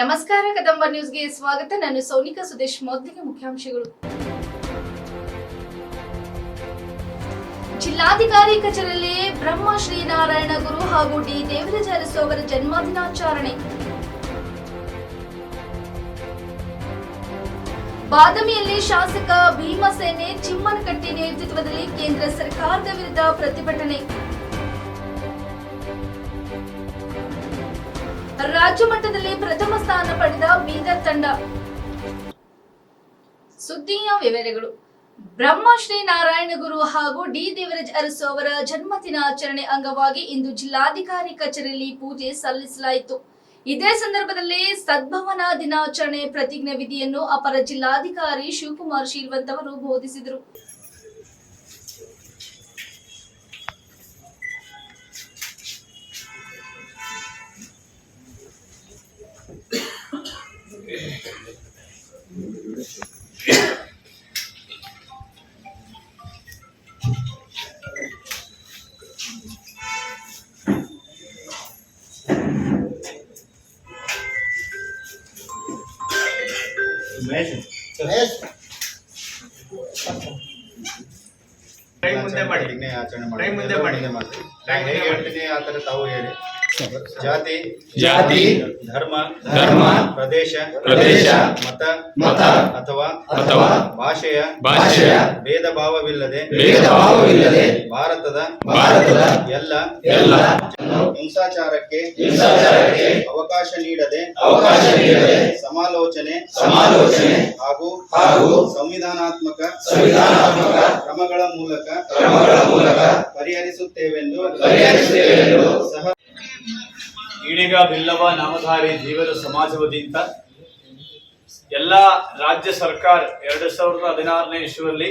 ನಮಸ್ಕಾರ ಕದಂಬ ನ್ಯೂಸ್ಗೆ ಸ್ವಾಗತ. ನಾನು ಸೋನಿಕಾ ಸುದೇಶ್, ಮೊದಲಿಗೆ ಮುಖ್ಯಾಂಶಗಳು. ಜಿಲ್ಲಾಧಿಕಾರಿ ಕಚೇರಿಯಲ್ಲಿ ಬ್ರಹ್ಮ ಶ್ರೀನಾರಾಯಣ ಗುರು ಹಾಗೂ ಡಿ. ದೇವರಾಜ ಅರಸು ಅವರ ಜನ್ಮದಿನಾಚರಣೆ. ಬಾದಾಮಿಯಲ್ಲಿ ಶಾಸಕ ಭೀಮಸೇನೆ ಚಿಮ್ಮನಕಟ್ಟಿ ನೇತೃತ್ವದಲ್ಲಿ ಕೇಂದ್ರ ಸರ್ಕಾರದ ವಿರುದ್ಧ ಪ್ರತಿಭಟನೆ. ರಾಜ್ಯ ಮಟ್ಟದಲ್ಲಿ ಪ್ರಥಮ ಸ್ಥಾನ ಪಡೆದ ಬೀದರ್ ತಂಡ. ಸುದ್ದಿಯ ವಿವರಗಳು. ಬ್ರಹ್ಮಶ್ರೀ ನಾರಾಯಣ ಗುರು ಹಾಗೂ ಡಿ ದೇವರಾಜ್ ಅರಸು ಅವರ ಜನ್ಮದಿನಾಚರಣೆ ಅಂಗವಾಗಿ ಇಂದು ಜಿಲ್ಲಾಧಿಕಾರಿ ಕಚೇರಿಯಲ್ಲಿ ಪೂಜೆ ಸಲ್ಲಿಸಲಾಯಿತು. ಇದೇ ಸಂದರ್ಭದಲ್ಲಿ ಸದ್ಭವನ ದಿನಾಚರಣೆ ಪ್ರತಿಜ್ಞೆ ವಿಧಿಯನ್ನು ಅಪರ ಜಿಲ್ಲಾಧಿಕಾರಿ ಶಿವಕುಮಾರ್ ಶೀಲ್ವಂತ್ ಅವರು ಬೋಧಿಸಿದರು. ಮುಂದೆ ಮಾಡಿ. ಪ್ರತಿಜ್ಞೆ ಆಚರಣೆ ಮಾಡಿ. ಕೈ ಮುಂದೆ ಮಾಡಿ. ಮುಂದೆ ಮಾಡಿ. ಕೈ ನಾನು ಹೇಗೆ ಮುಂದೆ ಮಾಡಿ. ಹೇಳ್ತೀನಿ ಆ ಥರ ತಾವು ಹೇಳಿ ಜಾತಿ ಜಾತಿ ಧರ್ಮ ಧರ್ಮ ಪ್ರದೇಶ ಪ್ರದೇಶ ಮತ ಮತ ಅಥವಾ ಅಥವಾ ಭಾಷೆಯ ಭಾಷೆಯ ಭೇದ ಭಾವವಿಲ್ಲದೆ ಭೇದ ಭಾವವಿಲ್ಲದೆ ಭಾರತದ ಭಾರತದ ಎಲ್ಲ ಎಲ್ಲ ಹಿಂಸಾಚಾರಕ್ಕೆ ಹಿಂಸಾಚಾರಕ್ಕೆ ಅವಕಾಶ ನೀಡದೆ ಅವಕಾಶ ನೀಡದೆ ಸಮಾಲೋಚನೆ ಸಮಾಲೋಚನೆ ಹಾಗೂ ಹಾಗೂ ಸಂವಿಧಾನಾತ್ಮಕ ಸಂವಿಧಾನಾತ್ಮಕ ಕ್ರಮಗಳ ಮೂಲಕ ಕ್ರಮಗಳ ಮೂಲಕ ಪರಿಹರಿಸುತ್ತೇವೆಂದು ಪರಿಹರಿಸುತ್ತೇವೆಂದು ಸಹ ಈಡಿಗ ಬಿಲ್ಲವ ನಾಮಧಾರಿ ಜೀವನ ಸಮಾಜ ವತಿಯಿಂದ ಎಲ್ಲ ರಾಜ್ಯ ಸರ್ಕಾರ ಎರಡು ಸಾವಿರದ ಹದಿನಾರನೇ ಇಸುವಲ್ಲಿ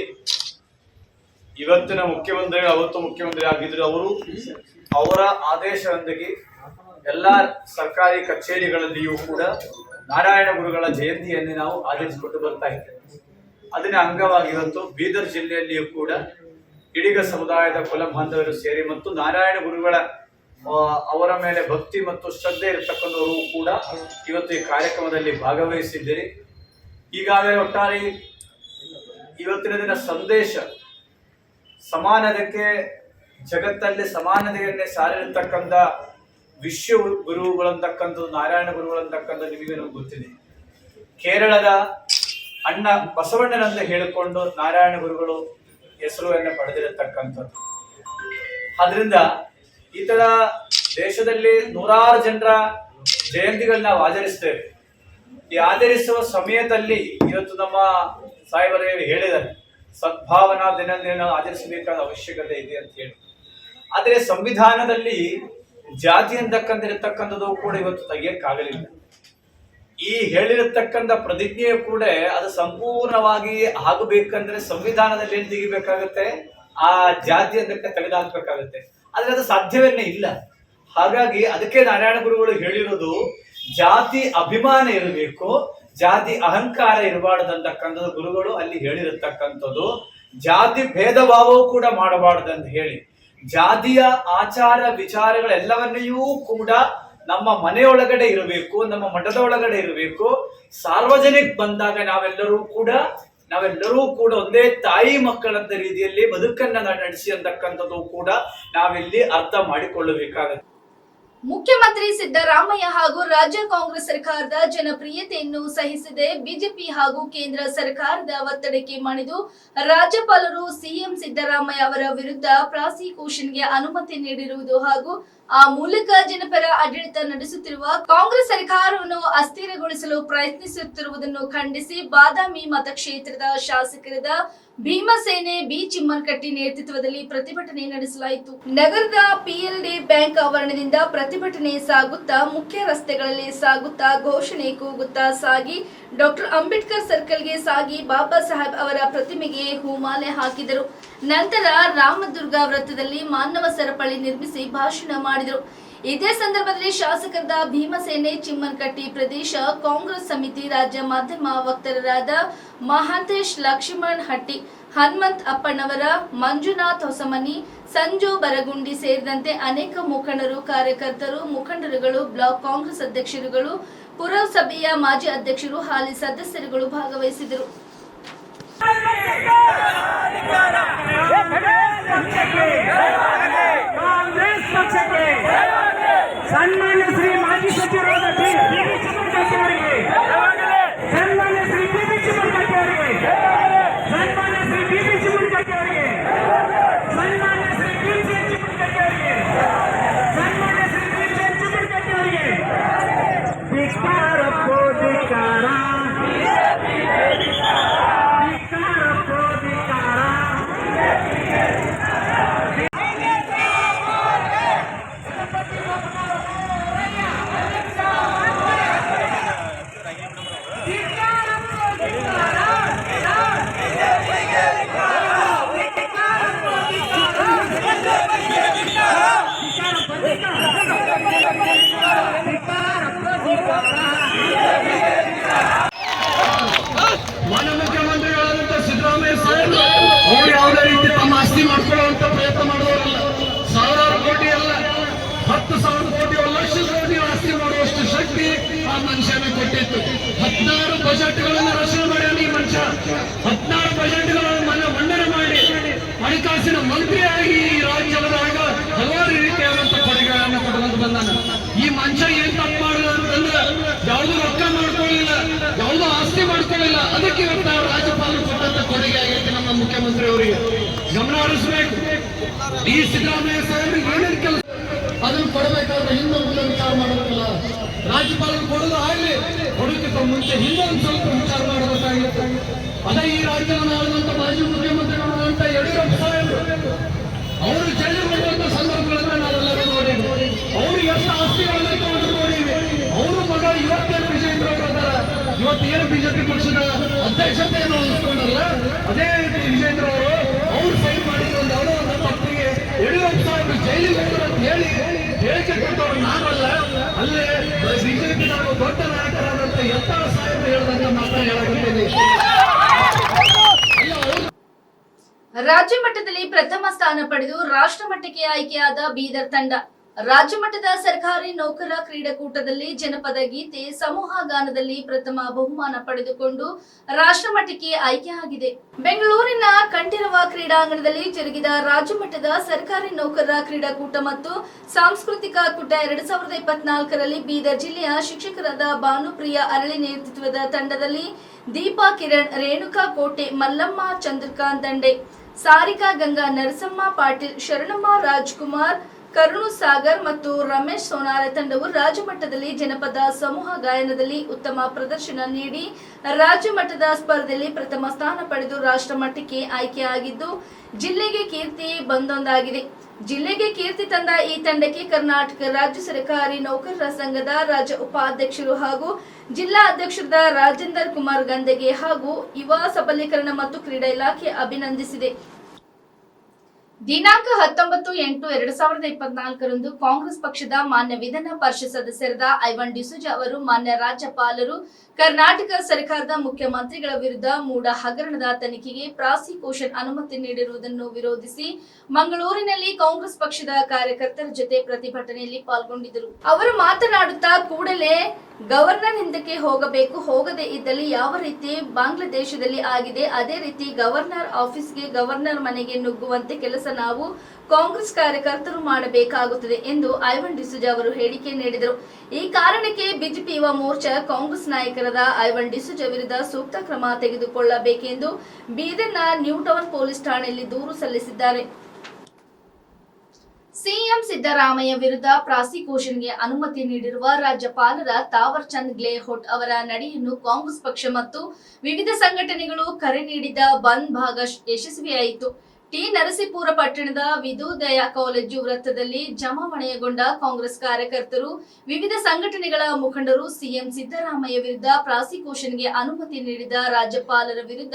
ಇವತ್ತಿನ ಮುಖ್ಯಮಂತ್ರಿಗಳು ಅವತ್ತು ಮುಖ್ಯಮಂತ್ರಿ ಆಗಿದ್ರು ಅವರು ಅವರ ಆದೇಶದೊಂದಿಗೆ ಎಲ್ಲ ಸರ್ಕಾರಿ ಕಚೇರಿಗಳಲ್ಲಿಯೂ ಕೂಡ ನಾರಾಯಣ ಗುರುಗಳ ಜಯಂತಿಯನ್ನು ನಾವು ಆಚರಿಸಿಕೊಂಡು ಬರ್ತಾ ಇದ್ದೇವೆ. ಅದರ ಅಂಗವಾಗಿ ಇವತ್ತು ಬೀದರ್ ಜಿಲ್ಲೆಯಲ್ಲಿಯೂ ಕೂಡ ಇಡಿಗ ಸಮುದಾಯದ ಕುಲ ಬಾಂಧವರು ಸೇರಿ ಮತ್ತು ನಾರಾಯಣ ಗುರುಗಳ ಅವರ ಮೇಲೆ ಭಕ್ತಿ ಮತ್ತು ಶ್ರದ್ಧೆ ಇರತಕ್ಕಂಥವರು ಕೂಡ ಇವತ್ತು ಈ ಕಾರ್ಯಕ್ರಮದಲ್ಲಿ ಭಾಗವಹಿಸಿದ್ದೀರಿ. ಈಗಾಗಲೇ ಒಟ್ಟಾರೆ ಇವತ್ತಿನ ದಿನ ಸಂದೇಶ, ಸಮಾನತೆಗೆ, ಜಗತ್ತಲ್ಲಿ ಸಮಾನತೆಯನ್ನೇ ಸಾರಿರತಕ್ಕಂಥ ವಿಶ್ವ ಗುರುಗಳಂತಕ್ಕಂಥದ್ದು ನಾರಾಯಣ ಗುರುಗಳಂತಕ್ಕಂಥ ನಿಮಗೆ ನಮ್ಗೆ ಗೊತ್ತಿದೆ. ಕೇರಳದ ಅಣ್ಣ ಬಸವಣ್ಣನಂತ ಹೇಳಿಕೊಂಡು ನಾರಾಯಣ ಗುರುಗಳು ಹೆಸರುವನ್ನು ಪಡೆದಿರತಕ್ಕಂಥದ್ದು. ಆದ್ರಿಂದ ಈ ತರ ದೇಶದಲ್ಲಿ ನೂರಾರು ಜನರ ಜಯಂತಿಗಳನ್ನ ನಾವು ಆಚರಿಸ್ತೇವೆ. ಈ ಆಚರಿಸುವ ಸಮಯದಲ್ಲಿ ಇವತ್ತು ನಮ್ಮ ಸಾಹೇಬರು ಹೇಳಿದ್ದಾರೆ, ಸದ್ಭಾವನಾ ದಿನದಿಂದ ಆಚರಿಸಬೇಕಾದ ಅವಶ್ಯಕತೆ ಇದೆ ಅಂತ ಹೇಳಿ. ಆದರೆ ಸಂವಿಧಾನದಲ್ಲಿ ಜಾತಿ ಅಂತಕ್ಕಂತಿರತಕ್ಕಂಥದ್ದು ಕೂಡ ಇವತ್ತು ತೆಗಿಯಕ್ಕಾಗಲಿಲ್ಲ. ಈ ಹೇಳಿರತಕ್ಕಂಥ ಪ್ರತಿಜ್ಞೆಯು ಕೂಡ ಅದು ಸಂಪೂರ್ಣವಾಗಿ ಆಗಬೇಕಂದ್ರೆ ಸಂವಿಧಾನದಲ್ಲಿ ಏನು ತೆಗಿಬೇಕಾಗತ್ತೆ? ಆ ಜಾತಿ ಅಂತಕ್ಕ ತೆಗೆದುಹಾಕ್ಬೇಕಾಗತ್ತೆ ಆದ್ರೆ ಅದು ಸಾಧ್ಯವೇನೆ ಇಲ್ಲ. ಹಾಗಾಗಿ ಅದಕ್ಕೆ ನಾರಾಯಣ ಗುರುಗಳು ಹೇಳಿರೋದು, ಜಾತಿ ಅಭಿಮಾನ ಇರಬೇಕು, ಜಾತಿ ಅಹಂಕಾರ ಇರಬಾರ್ದಂತಕ್ಕಂಥದ್ದು ಗುರುಗಳು ಅಲ್ಲಿ ಹೇಳಿರತಕ್ಕಂಥದ್ದು. ಜಾತಿ ಭೇದ ಭಾವವು ಕೂಡ ಮಾಡಬಾರ್ದು ಅಂತ ಹೇಳಿ. ಜಾತಿಯ ಆಚಾರ ವಿಚಾರಗಳೆಲ್ಲವನ್ನೆಯೂ ಕೂಡ ನಮ್ಮ ಮನೆಯೊಳಗಡೆ ಇರಬೇಕು, ನಮ್ಮ ಮಠದ ಒಳಗಡೆ ಇರಬೇಕು. ಸಾರ್ವಜನಿಕ ಬಂದಾಗ ನಾವೆಲ್ಲರೂ ಕೂಡ ನಾವೆಲ್ಲರೂ ಕೂಡ ಒಂದೇ ತಾಯಿ ಮಕ್ಕಳಂತ ರೀತಿಯಲ್ಲಿ ಬದುಕನ್ನ ನಡೆಸಿ ಅಂತಕ್ಕಂಥದ್ದು ಕೂಡ ನಾವಿಲ್ಲಿ ಅರ್ಥ ಮಾಡಿಕೊಳ್ಳಬೇಕಾಗತ್ತೆ. ಮುಖ್ಯಮಂತ್ರಿ ಸಿದ್ದರಾಮಯ್ಯ ಹಾಗೂ ರಾಜ್ಯ ಕಾಂಗ್ರೆಸ್ ಸರ್ಕಾರದ ಜನಪ್ರಿಯತೆಯನ್ನು ಸಹಿಸದೆ. ಬಿಜೆಪಿ ಹಾಗೂ ಕೇಂದ್ರ ಸರ್ಕಾರದ ಒತ್ತಡಕ್ಕೆ ಮಣಿದು ರಾಜ್ಯಪಾಲರು ಸಿಎಂ ಸಿದ್ದರಾಮಯ್ಯ ಅವರ ವಿರುದ್ಧ ಪ್ರಾಸಿಕ್ಯೂಷನ್ಗೆ ಅನುಮತಿ ನೀಡಿರುವುದು ಹಾಗೂ ಆ ಮೂಲಕ ಜನಪರ ಆಡಳಿತ ನಡೆಸುತ್ತಿರುವ ಕಾಂಗ್ರೆಸ್ ಸರ್ಕಾರವನ್ನು ಅಸ್ಥಿರಗೊಳಿಸಲು ಪ್ರಯತ್ನಿಸುತ್ತಿರುವುದನ್ನು ಖಂಡಿಸಿ ಬಾದಾಮಿ ಮತಕ್ಷೇತ್ರದ ಶಾಸಕರಾದ ಭೀಮಸೇನೆ ಬಿ ಚಿಮ್ಮನಕಟ್ಟಿ ನೇತೃತ್ವದಲ್ಲಿ ಪ್ರತಿಭಟನೆ ನಡೆಸಲಾಯಿತು. ನಗರದ ಪಿಎಲ್ಡಿ ಬ್ಯಾಂಕ್ ಆವರಣದಿಂದ ಪ್ರತಿಭಟನೆ ಸಾಗುತ್ತಾ, ಮುಖ್ಯ ರಸ್ತೆಗಳಲ್ಲಿ ಸಾಗುತ್ತಾ, ಘೋಷಣೆ ಕೂಗುತ್ತಾ ಸಾಗಿ, ಡಾಕ್ಟರ್ ಅಂಬೇಡ್ಕರ್ ಸರ್ಕಲ್ಗೆ ಸಾಗಿ ಬಾಬಾ ಸಾಹೇಬ್ ಅವರ ಪ್ರತಿಮೆಗೆ ಹೂಮಾಲೆ ಹಾಕಿದರು. ನಂತರ ರಾಮದುರ್ಗ ವೃತ್ತದಲ್ಲಿ ಮಾನವ ಸರಪಳಿ ನಿರ್ಮಿಸಿ ಭಾಷಣ ಮಾಡಿದರು. ಇದೇ ಸಂದರ್ಭದಲ್ಲಿ ಶಾಸಕರಾದ ಭೀಮಸೇನೆ, ಚಿಮ್ಮನಕಟ್ಟಿ ಪ್ರದೇಶ ಕಾಂಗ್ರೆಸ್ ಸಮಿತಿ ರಾಜ್ಯ ಮಾಧ್ಯಮ ವಕ್ತಾರರಾದ ಮಹಾಂತೇಶ್ ಲಕ್ಷ್ಮಣ್ ಹಟ್ಟಿ, ಹನುಮಂತ್ ಅಪ್ಪಣ್ಣವರ, ಮಂಜುನಾಥ್ ಹೊಸಮನಿ, ಸಂಜು ಬರಗುಂಡಿ ಸೇರಿದಂತೆ ಅನೇಕ ಮುಖಂಡರು, ಕಾರ್ಯಕರ್ತರು, ಮುಖಂಡರುಗಳು, ಬ್ಲಾಕ್ ಕಾಂಗ್ರೆಸ್ ಅಧ್ಯಕ್ಷರುಗಳು, ಪುರಸಭೆಯ ಮಾಜಿ ಅಧ್ಯಕ್ಷರು, ಹಾಲಿ ಸದಸ್ಯರುಗಳು ಭಾಗವಹಿಸಿದರು. ಸನ್ಮಾನ್ಯ ಶ್ರೀ ಮಾಜಿ ಸಚಿವರಾದ ಡಿ ವಿ Yeah. ಆ ಮನುಷ್ಯನಿಗೆ ಕೊಟ್ಟಿತ್ತು. ಹದಿನಾರು ಬಜೆಟ್ಗಳನ್ನು ರಚನೆ ಮಾಡ್ಯಾನ ಈ ಮನುಷ್ಯ. ಹದಿನಾರು ಬಜೆಟ್ಗಳನ್ನು ಮಂಡನೆ ಮಾಡಿ ಹಣಕಾಸಿನ ಮಂತ್ರಿಯಾಗಿ ಈ ರಾಜ್ಯದಾಗ ಹಲವಾರು ರೀತಿಯಾದಂತ ಕೊಡುಗೆಗಳನ್ನು ಕೊಡುವಂತ ಬಂದಾನ. ಈ ಮನುಷ್ಯ ಏನ್ ತಪ್ಪು ಮಾಡಿದ ಅಂತಂದ್ರೆ ಯಾವುದು ರೊಕ್ಕ ಮಾಡ್ಕೊಳ್ಳಿಲ್ಲ, ಯಾವುದು ಆಸ್ತಿ ಮಾಡ್ಕೊಳ್ಳಿಲ್ಲ, ಅದಕ್ಕೆ ಇವತ್ತು ರಾಜ್ಯಪಾಲರು ಕೊಟ್ಟಂತ ಕೊಡುಗೆ ಆಗೈತೆ ನಮ್ಮ ಮುಖ್ಯಮಂತ್ರಿ ಅವರಿಗೆ ಗಮನ ಹರಿಸಬೇಕು. ಈ ಸಿದ್ದರಾಮಯ್ಯ ಮುಂಚೆ ಒಂದು ಸ್ವಲ್ಪ ವಿಚಾರ ಮಾಡಬೇಕಾಗಿತ್ತು ಅದೇ ಈ ರಾಜ್ಯವನ್ನು ಆಳುವಂತ ಮಾಜಿ ಮುಖ್ಯಮಂತ್ರಿಗಳಾದಂತ ಯಡಿಯೂರಪ್ಪ ಸಾಹೇಬರು, ಅವರು ಜೈಲು ಮಾಡುವಂತ ಸಂದರ್ಭಗಳನ್ನ ನಾವೆಲ್ಲರೂ ನೋಡಿದ್ವಿ. ಅವರು ಎಷ್ಟು ಆಸ್ತಿಗಳನ್ನ ತಗೊಂಡು ನೋಡಿದ್ವಿ. ಅವರು ಮಗ ಇವತ್ತೇನು ವಿಜೇಂದ್ರ ಪ್ರಕಾರ ಇವತ್ತು ಏನು ಬಿಜೆಪಿ ಪಕ್ಷದ ಅಧ್ಯಕ್ಷತೆಯನ್ನು ವಹಿಸ್ಕೊಂಡಲ್ಲ, ಅದೇ ರೀತಿ ವಿಜೇಂದ್ರ ಅವರು, ಅವ್ರು ಸೈನ್ ಮಾಡಿದ ಒಂದು ಅವರ ಒಂದು ಪತ್ನಿಗೆ ಯಡಿಯೂರಪ್ಪ ಸಾಹೇಬರು ಜೈಲಿಗೆ ಹೋದ್ರು ಅಂತ ಹೇಳಿ ಹೇಳಿಕೆ ಕೊಟ್ಟವರು ನಾನಲ್ಲ ಅಲ್ಲೇ ಬಿಜೆಪಿ ನಾವು ದೊಡ್ಡ ರಾಜ್ಯ ಮಟ್ಟದಲ್ಲಿ ಪ್ರಥಮ ಸ್ಥಾನ ಪಡೆದು ರಾಷ್ಟ್ರ ಮಟ್ಟಕ್ಕೆ ಆಯ್ಕೆಯಾದ ಬೀದರ್ ತಂಡ. ರಾಜ್ಯ ಮಟ್ಟದ ಸರ್ಕಾರಿ ನೌಕರ ಕ್ರೀಡಾಕೂಟದಲ್ಲಿ ಜನಪದ ಗೀತೆ, ಸಮೂಹ ಗಾನದಲ್ಲಿ ಪ್ರಥಮ ಬಹುಮಾನ ಪಡೆದುಕೊಂಡು ರಾಷ್ಟ್ರಮಟ್ಟಕ್ಕೆ ಆಯ್ಕೆಯಾಗಿದೆ ಬೆಂಗಳೂರಿನ ಕಂಠೀರವ ಕ್ರೀಡಾಂಗಣದಲ್ಲಿ ಜರುಗಿದ ರಾಜ್ಯ ಮಟ್ಟದ ಸರ್ಕಾರಿ ನೌಕರರ ಕ್ರೀಡಾಕೂಟ ಮತ್ತು ಸಾಂಸ್ಕೃತಿಕ ಕೂಟ ಎರಡ್ ಸಾವಿರದ ಇಪ್ಪತ್ನಾಲ್ಕರಲ್ಲಿ ಬೀದರ್ ಜಿಲ್ಲೆಯ ಶಿಕ್ಷಕರಾದ ಭಾನುಪ್ರಿಯ ಅರಳಿ ನೇತೃತ್ವದ ತಂಡದಲ್ಲಿ ದೀಪಾ ಕಿರಣ್, ರೇಣುಕಾ ಕೋಟೆ, ಮಲ್ಲಮ್ಮ ಚಂದ್ರಕಾಂತ್ ದಂಡೆ, ಸಾರಿಕಾ ಗಂಗಾ ನರಸಮ್ಮ ಪಾಟೀಲ್, ಶರಣಮ್ಮ ರಾಜ್ಕುಮಾರ್ ಕರುಣು ಸಾಗರ್ ಮತ್ತು ರಮೇಶ್ ಸೋನಾರ ತಂಡವು ರಾಜ್ಯ ಮಟ್ಟದಲ್ಲಿ ಜನಪದ ಸಮೂಹ ಗಾಯನದಲ್ಲಿ ಉತ್ತಮ ಪ್ರದರ್ಶನ ನೀಡಿ ರಾಜ್ಯಮಟ್ಟದ ಸ್ಪರ್ಧೆಯಲ್ಲಿ ಪ್ರಥಮ ಸ್ಥಾನ ಪಡೆದು ರಾಷ್ಟ್ರ ಮಟ್ಟಕ್ಕೆ ಆಯ್ಕೆಯಾಗಿದ್ದು ಜಿಲ್ಲೆಗೆ ಕೀರ್ತಿ ಬಂದೊಂದಾಗಿದೆ. ಜಿಲ್ಲೆಗೆ ಕೀರ್ತಿ ತಂದ ಈ ತಂಡಕ್ಕೆ ಕರ್ನಾಟಕ ರಾಜ್ಯ ಸರ್ಕಾರಿ ನೌಕರರ ಸಂಘದ ರಾಜ್ಯ ಉಪಾಧ್ಯಕ್ಷರು ಹಾಗೂ ಜಿಲ್ಲಾ ಅಧ್ಯಕ್ಷರಾದ ರಾಜೇಂದರ್ ಕುಮಾರ್ ಗಂದೆಗೆ ಹಾಗೂ ಯುವ ಸಬಲೀಕರಣ ಮತ್ತು ಕ್ರೀಡಾ ಇಲಾಖೆ ಅಭಿನಂದಿಸಿದೆ. ದಿನಾಂಕ ಹತ್ತೊಂಬತ್ತು ಎಂಟು ಎರಡ್ ಸಾವಿರದ ಇಪ್ಪತ್ನಾಲ್ಕರಂದು ಕಾಂಗ್ರೆಸ್ ಪಕ್ಷದ ಮಾನ್ಯ ವಿಧಾನ ಪರಿಷತ್ ಸದಸ್ಯರಾದ ಐವನ್ ಡಿಸೂಜ ಅವರು ಮಾನ್ಯ ರಾಜ್ಯಪಾಲರು, ಕರ್ನಾಟಕ ಸರ್ಕಾರದ ಮುಖ್ಯಮಂತ್ರಿಗಳ ವಿರುದ್ಧ ಮೂಡ ಹಗರಣದ ತನಿಖೆಗೆ ಪ್ರಾಸಿಕ್ಯೂಷನ್ ಅನುಮತಿ ನೀಡಿರುವುದನ್ನು ವಿರೋಧಿಸಿ ಮಂಗಳೂರಿನಲ್ಲಿ ಕಾಂಗ್ರೆಸ್ ಪಕ್ಷದ ಕಾರ್ಯಕರ್ತರ ಜೊತೆ ಪ್ರತಿಭಟನೆಯಲ್ಲಿ ಪಾಲ್ಗೊಂಡಿದ್ದರು. ಅವರು ಮಾತನಾಡುತ್ತಾ ಕೂಡಲೇ ಗವರ್ನರ್ ಹಿಂದಕ್ಕೆ ಹೋಗಬೇಕು. ಹೋಗದೆ ಇದ್ದಲ್ಲಿ ಯಾವ ರೀತಿ ಬಾಂಗ್ಲಾದೇಶದಲ್ಲಿ ಆಗಿದೆ, ಅದೇ ರೀತಿ ಗವರ್ನರ್ ಆಫೀಸ್ಗೆ ಗವರ್ನರ್ ಮನೆಗೆ ನುಗ್ಗುವಂತೆ ಕೆಲಸ ನಾವು ಕಾಂಗ್ರೆಸ್ ಕಾರ್ಯಕರ್ತರು ಮಾಡಬೇಕಾಗುತ್ತದೆ ಎಂದು ಐವನ್ ಡಿಸುಜ ಅವರು ಹೇಳಿಕೆ ನೀಡಿದರು. ಈ ಕಾರಣಕ್ಕೆ ಬಿಜೆಪಿ ಯುವ ಮೋರ್ಚಾ ಕಾಂಗ್ರೆಸ್ ನಾಯಕರಾದ ಐವನ್ ಡಿಸೂಜ ವಿರುದ್ಧ ಸೂಕ್ತ ಕ್ರಮ ತೆಗೆದುಕೊಳ್ಳಬೇಕೆಂದು ಬೀದರ್ನ ನ್ಯೂ ಟೌನ್ ಪೊಲೀಸ್ ಠಾಣೆಯಲ್ಲಿ ದೂರು ಸಲ್ಲಿಸಿದ್ದಾರೆ. ಸಿಎಂ ಸಿದ್ದರಾಮಯ್ಯ ವಿರುದ್ಧ ಪ್ರಾಸಿಕ್ಯೂಷನ್ಗೆ ಅನುಮತಿ ನೀಡಿರುವ ರಾಜ್ಯಪಾಲರ ತಾವರ್ ಚಂದ್ ಅವರ ನಡೆಯನ್ನು ಕಾಂಗ್ರೆಸ್ ಪಕ್ಷ ಮತ್ತು ವಿವಿಧ ಸಂಘಟನೆಗಳು ಕರೆ ನೀಡಿದ ಬಂದ್ ಭಾಗ ಯಶಸ್ವಿಯಾಯಿತು. ಟಿ. ನರಸೀಪುರ ಪಟ್ಟಣದ ವಿದೋದಯ ಕಾಲೇಜು ವೃತ್ತದಲ್ಲಿ ಜಮಾವಣೆಯಗೊಂಡ ಕಾಂಗ್ರೆಸ್ ಕಾರ್ಯಕರ್ತರು, ವಿವಿಧ ಸಂಘಟನೆಗಳ ಮುಖಂಡರು, ಸಿಎಂ ಸಿದ್ದರಾಮಯ್ಯ ವಿರುದ್ಧ ಪ್ರಾಸಿಕ್ಯೂಷನ್ಗೆ ಅನುಮತಿ ನೀಡಿದ ರಾಜ್ಯಪಾಲರ ವಿರುದ್ಧ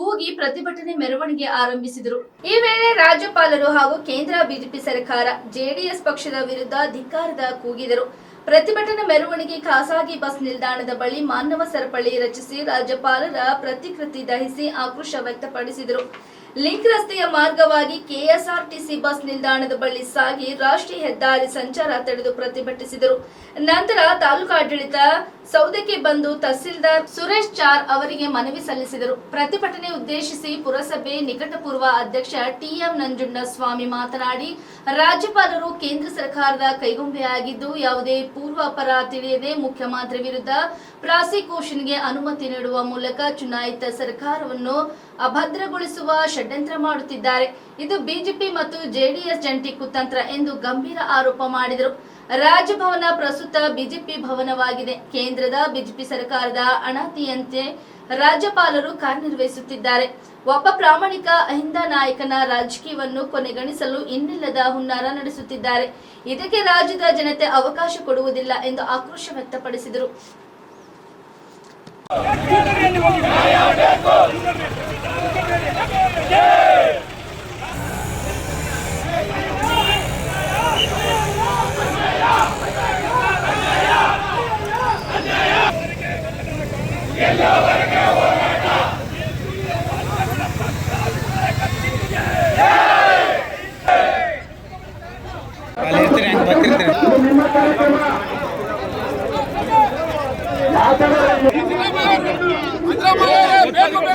ಕೂಗಿ ಪ್ರತಿಭಟನೆ ಮೆರವಣಿಗೆ ಆರಂಭಿಸಿದರು. ಈ ವೇಳೆ ರಾಜ್ಯಪಾಲರು ಹಾಗೂ ಕೇಂದ್ರ ಬಿಜೆಪಿ ಸರ್ಕಾರ, ಜೆಡಿಎಸ್ ಪಕ್ಷದ ವಿರುದ್ಧ ಧಿಕ್ಕಾರದ ಕೂಗಿದರು. ಪ್ರತಿಭಟನಾ ಮೆರವಣಿಗೆ ಖಾಸಗಿ ಬಸ್ ನಿಲ್ದಾಣದ ಬಳಿ ಮಾನವ ಸರಪಳಿ ರಚಿಸಿ ರಾಜ್ಯಪಾಲರ ಪ್ರತಿಕೃತಿ ದಹಿಸಿ ಆಕ್ರೋಶ ವ್ಯಕ್ತಪಡಿಸಿದರು. ಲಿಂಕ್ ರಸ್ತೆಯ ಮಾರ್ಗವಾಗಿ ಕೆಎಸ್ಆರ್ಟಿಸಿ ಬಸ್ ನಿಲ್ದಾಣದ ಬಳಿ ಸಾಗಿ ರಾಷ್ಟ್ರೀಯ ಹೆದ್ದಾರಿ ಸಂಚಾರ ತಡೆದು ಪ್ರತಿಭಟಿಸಿದರು. ನಂತರ ತಾಲೂಕಾಡಳಿತ ಸೌದೆಗೆ ಬಂದು ತಹಸೀಲ್ದಾರ್ ಸುರೇಶ್ ಚಾರ್ ಅವರಿಗೆ ಮನವಿ ಸಲ್ಲಿಸಿದರು. ಪ್ರತಿಭಟನೆ ಉದ್ದೇಶಿಸಿ ಪುರಸಭೆ ನಿಕಟಪೂರ್ವ ಅಧ್ಯಕ್ಷ ಟಿಎಂ ನಂಜುಂಡ ಸ್ವಾಮಿ ಮಾತನಾಡಿ, ರಾಜ್ಯಪಾಲರು ಕೇಂದ್ರ ಸರ್ಕಾರದ ಕೈಗೊಂಬೆಯಾಗಿದ್ದು, ಯಾವುದೇ ಪೂರ್ವಾಪರ ತಿಳಿಯದೆ ಮುಖ್ಯಮಂತ್ರಿ ವಿರುದ್ಧ ಪ್ರಾಸಿಕ್ಯೂಷನ್ಗೆ ಅನುಮತಿ ನೀಡುವ ಮೂಲಕ ಚುನಾಯಿತ ಸರ್ಕಾರವನ್ನು ಅಭದ್ರಗೊಳಿಸುವ ಷಡ್ಯಂತ್ರ ಮಾಡುತ್ತಿದ್ದಾರೆ. ಇದು ಬಿಜೆಪಿ ಮತ್ತು ಜೆಡಿಎಸ್ ಜಂಟಿ ಕುತಂತ್ರ ಎಂದು ಗಂಭೀರ ಆರೋಪ ಮಾಡಿದರು. ರಾಜಭವನ ಪ್ರಸ್ತುತ ಬಿಜೆಪಿ ಭವನವಾಗಿದೆ. ಕೇಂದ್ರದ ಬಿಜೆಪಿ ಸರ್ಕಾರದ ಅಣತಿಯಂತೆ ರಾಜ್ಯಪಾಲರು ಕಾರ್ಯನಿರ್ವಹಿಸುತ್ತಿದ್ದಾರೆ. ಒಬ್ಬ ಪ್ರಾಮಾಣಿಕ ಅಹಿಂದ ನಾಯಕನ ರಾಜಕೀಯವನ್ನು ಕೊನೆಗಣಿಸಲು ಇನ್ನಿಲ್ಲದ ಹುನ್ನಾರ ನಡೆಸುತ್ತಿದ್ದಾರೆ. ಇದಕ್ಕೆ ರಾಜ್ಯದ ಜನತೆ ಅವಕಾಶ ಕೊಡುವುದಿಲ್ಲ ಎಂದು ಆಕ್ರೋಶ ವ್ಯಕ್ತಪಡಿಸಿದರು. ಸಿದ್ದರಾಮಯ್ಯ ಬೇಕು ಬೇಕು ಅಂತ ಹೇಳಿ ಇವರು ಮತ್ತೆ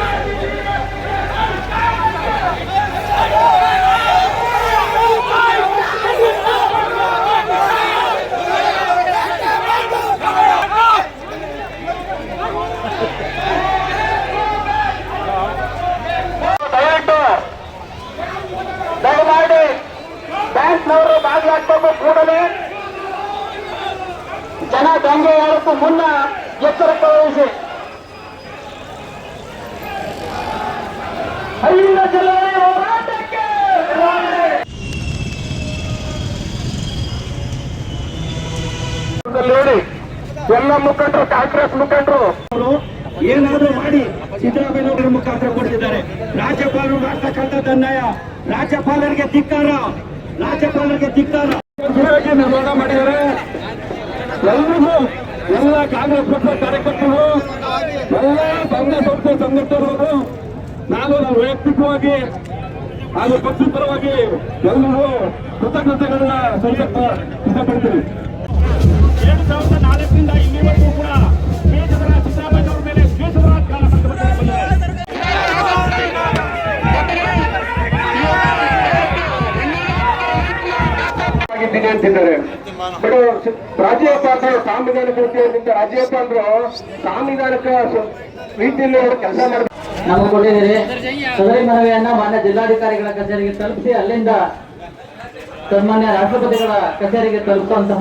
ಕೂಡಲೇ ಜನ ದಂಗೆ ಏಳಕ್ಕೂ ಮುನ್ನ ಎತ್ತರ ವಹಿಸಿ. ಅಲ್ಲಿಂದ ಚಲನೆ ಹೋರಾಟಕ್ಕೆ ನೋಡಿ, ಎಲ್ಲ ಮುಖಂಡರು, ಕಾಂಗ್ರೆಸ್ ಮುಖಂಡರು. ಏನಾದರೂ ಮಾಡಿ ಸಿದ್ದರಾಮಯ್ಯ ಮುಖಾಂತರ ಕೊಡ್ತಿದ್ದಾರೆ. ರಾಜ್ಯಪಾಲರು ಮಾಡ್ತಕ್ಕಂಥದ್ದು ಅನ್ಯಾಯ ರಾಜ್ಯಪಾಲರಿಗೆ ಧಿಕ್ಕಾರ. ರಾಜ್ಯಪಾಲರಿಗೆ ಧಿಕ್ಕಾರ. ಸರಿಯಾಗಿ ನಿರ್ಮಾಣ ಮಾಡಿದ್ದಾರೆ. ಎಲ್ರಿಗೂ ಎಲ್ಲ ಕಾಂಗ್ರೆಸ್ ಪಕ್ಷ ಕಾರ್ಯಕರ್ತರು, ಎಲ್ಲ ಸಂಘ ಸಂಸ್ಥೆ ಸಂಘಟನೆಗಳು ನಾನು ನಾನು ವೈಯಕ್ತಿಕವಾಗಿ ಹಾಗೂ ಪಕ್ಷಪರವಾಗಿ ಎಲ್ಲರೂ ಕೃತಜ್ಞತೆಗಳನ್ನ ಸಲ್ಲಿಸಕ್ಕ ಇಷ್ಟಪಡ್ತೀನಿ. ಎರಡು ಸಾವಿರದ ನಾಲ್ಕರಿಂದ ಇಲ್ಲಿವರೆಗೂ ಕೂಡ ಇದೆ ಅಂತಿದ್ದಾರೆ ಬಟ್ ರಾಜ್ಯಪ್ಪ ಅಂದ್ರೆ ಸಾಂವಿಧಾನಿಕ ರೀತಿಯಿಂದ ರಾಜ್ಯಪ್ಪ ಅಂದ್ರು ಸಾಂವಿಧಾನಿಕ ರೀತಿಯಲ್ಲಿ ಅವರು ಕೆಲಸ ಮಾಡ್ತಾರೆ ನಾವು ಕೊಟ್ಟಿದ್ದೀರಿ. ಸದರಿ ಮನವಿಯನ್ನ ಮಾನ್ಯ ಜಿಲ್ಲಾಧಿಕಾರಿಗಳ ಕಚೇರಿಗೆ ತಲುಪಿಸಿ ಅಲ್ಲಿಂದ ಸನ್ಮಾನ್ಯ ರಾಷ್ಟ್ರಪತಿಗಳ ಕಚೇರಿಗೆ ತಲುಪುವಂತಹ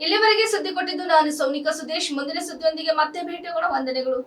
ಇಲ್ಲಿವರೆಗೆ ಸುದ್ದಿ ಕೊಟ್ಟಿದ್ದು ನಾನು ಸೌನಿಕ ಸುದೇಶ್. ಮುಂದಿನ ಸುದ್ದಿಯೊಂದಿಗೆ ಮತ್ತೆ ಭೇಟಿಯಾಗೋಣ ವಂದನೆಗಳು.